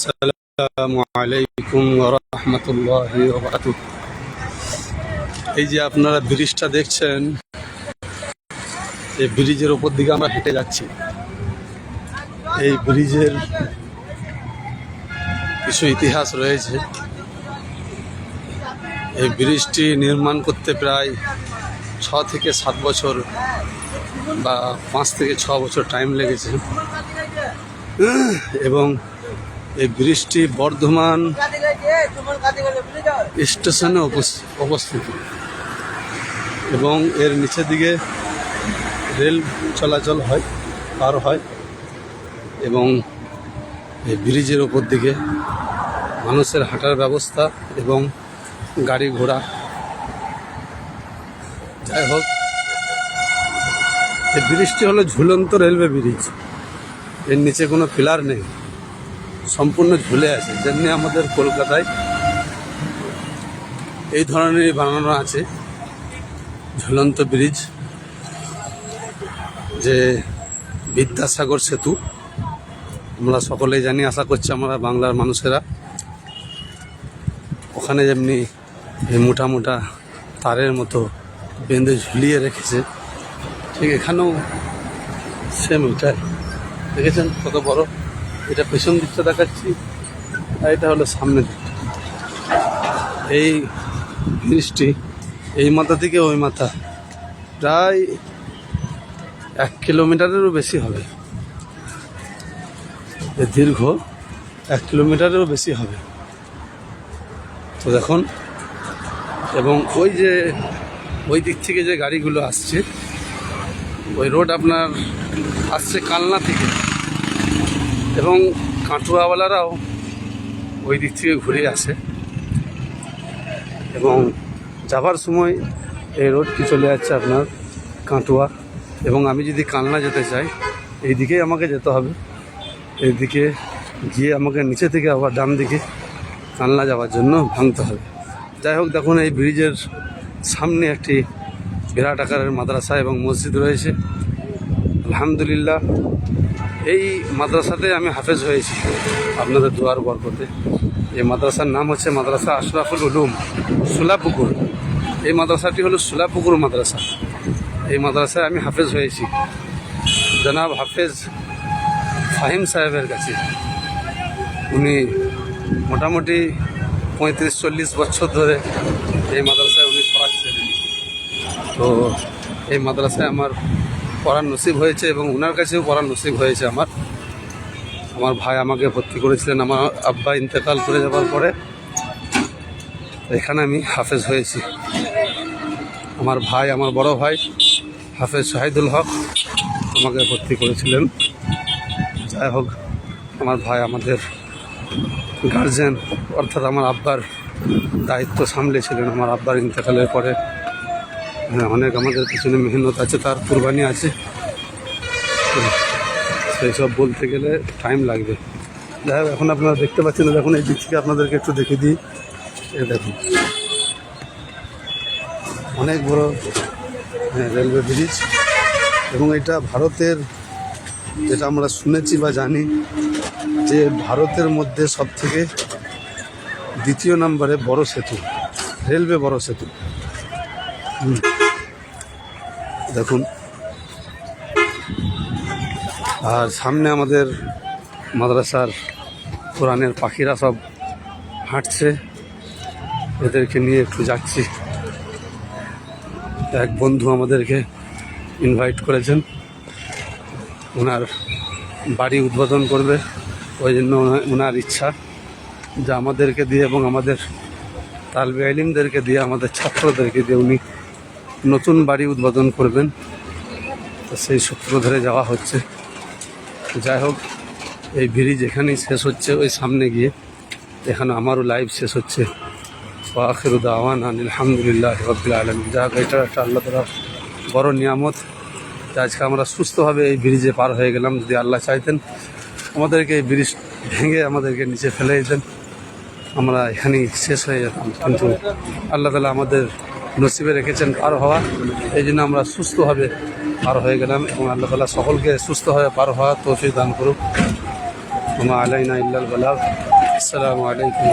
আসসালামু আলাইকুম রহমতুল্লাহ এই যে আপনারা ব্রিজটা দেখছেন, এই ব্রিজের ওপর দিকে আমরা হেঁটে যাচ্ছি। এই ব্রিজের কিছু ইতিহাস রয়েছে। এই ব্রিজটি নির্মাণ করতে প্রায় ছ থেকে সাত বছর বা পাঁচ থেকে ছ বছর টাইম লেগেছে। এবং এই ব্রিজটি বর্ধমান স্টেশনে অবস্থিত এবং এর নিচের দিকে রেল চলাচল হয়, পার হয়, এবং এই ব্রিজের ওপর দিকে মানুষের হাঁটার ব্যবস্থা এবং গাড়ি ঘোড়া। যাই হোক, এই ব্রিজটি হলো ঝুলন্ত রেলওয়ে ব্রিজ। এর নিচে কোনো পিলার নেই। সম্পূর্ণ ঝুলে আছে, যেমনি আমাদের কলকাতায় এই ধরনেরই বানানো আছে ঝুলন্ত ব্রিজ, যে বিদ্যাসাগর সেতু। আমরা সকলেই জানি, আশা করছি আমরা বাংলার মানুষেরা। ওখানে যেমনি এই মোটা মোটা তারের মতো বেঁধে ঝুলিয়ে রেখেছে, ঠিক এখানেও সেম এটাই দেখেছেন কত বড়? এটা পেছন দিকটা দেখাচ্ছি, আর এটা হলো সামনের দিকটা। এই ব্রিজটি এই মাথা থেকে ওই মাথা, প্রায় এক কিলোমিটারেরও বেশি হবে। দীর্ঘ এক কিলোমিটারেরও বেশি হবে। তো দেখুন, এবং ওই যে, ওই দিক থেকে যে গাড়িগুলো আসছে, ওই রোড আপনার আসছে কালনা থেকে। এবং কাটুয়াওয়ালারাও ওই দিক থেকে ঘুরে আসে। এবং যাবার সময় এই রোডটি চলে যাচ্ছে আপনার কাটুয়া। এবং আমি যদি কালনা যেতে চাই, এই দিকেই আমাকে যেতে হবে। এইদিকে গিয়ে আমাকে নিচে থেকে আবার ডান দিকে কালনা যাওয়ার জন্য ভাঙতে হবে। যাই হোক, দেখুন এই ব্রিজের সামনে একটি বিরাট আকারের মাদ্রাসা এবং মসজিদ রয়েছে। আলহামদুলিল্লাহ। এই মাদ্রাসাতে আমি হাফেজ হয়েছি আপনাদের দুয়ার বরকতে। এই মাদ্রাসার নাম হচ্ছে মাদ্রাসা আশরাফুল উলুম, সুলাপুকুর। এই মাদ্রাসাটি হলো সুলাপুকুর মাদ্রাসা। এই মাদ্রাসায় আমি হাফেজ হয়েছি। জনাব হাফেজ ফাহিম সাহেবের কাছে। উনি মোটামুটি পঁয়ত্রিশ, চল্লিশ বছর ধরে এই মাদ্রাসায় উনি পড়াচ্ছেন। তো এই মাদ্রাসায় আমার পড়ার নসিব হয়েছে এবং ওনার কাছেও পড়ার নসিব হয়েছে আমার। আমার ভাই আমাকে ভর্তি করেছিলেন আমার আব্বা ইন্তেকাল করে যাওয়ার পরে। এখানে আমি হাফেজ হয়েছি। আমার ভাই, আমার বড় ভাই হাফেজ শাহিদুল হক আমাকে ভর্তি করেছিলেন। যাই হোক, আমার ভাই আমাদের গার্জেন অর্থাৎ আমার আব্বার দায়িত্ব সামলেছিলেন আমার আব্বার ইন্তেকালের পরে হ্যাঁ, অনেক আমাদের পিছনে মেহনত আছে তার কুরবানি আছে। সেই সব বলতে গেলে টাইম লাগবে। যাই হোক এখন আপনারা দেখতে পাচ্ছেন না, দেখুন এই দিক থেকে আপনাদেরকে একটু দেখে দিই। এ দেখুন। অনেক বড় হ্যাঁ, রেলওয়ে ব্রিজ এবং এটা ভারতের যেটা আমরা শুনেছি বা জানি যে ভারতের মধ্যে সব থেকে দ্বিতীয় নম্বরে বড় সেতু রেলওয়ে বড় সেতু। হুম। দেখুন। আর সামনে আমাদের মাদ্রাসার কোরআনের পাখিরা সব হাঁটছে। এদেরকে নিয়ে একটু যাচ্ছি। এক বন্ধু আমাদেরকে ইনভাইট করেছেন। ওনার বাড়ি উদ্বোধন করবে। ওই জন্য ওনার ইচ্ছা যে আমাদেরকে দিয়ে এবং আমাদের তালবে আলিমদেরকে দিয়ে, আমাদের ছাত্রদেরকে দিয়ে উনি নতুন বাড়ি উদ্বোধন করবেন। তো সেই সূত্র ধরে যাওয়া হচ্ছে। যাই হোক, এই ব্রিজ এখানেই শেষ হচ্ছে ওই সামনে গিয়ে। এখানে আমারও লাইভ শেষ হচ্ছে। আখির দাওয়ান আলহামদুলিল্লাহ রবিল আলম যা হোক, এটা একটা আল্লাহ তালা বড় নিয়ামত আজকে আমরা সুস্থভাবে এই ব্রিজে পার হয়ে গেলাম। যদি আল্লাহ চাইতেন, আমাদেরকে এই ব্রিজ ভেঙে আমাদেরকে নিচে ফেলে দিতেন। আমরা এখানেই শেষ হয়ে যেতাম। কিন্তু আল্লাহ তালা আমাদের নসিবে রেখেছেন পার হওয়া। এই জন্য আমরা সুস্থভাবে পার হয়ে গেলাম এবং আল্লাহ তালা সকলকে সুস্থভাবে পার হওয়া তৌফিক দান করুক। আমা আলাইনা ইল্লাল বালাগ। আসসালামু আলাইকুম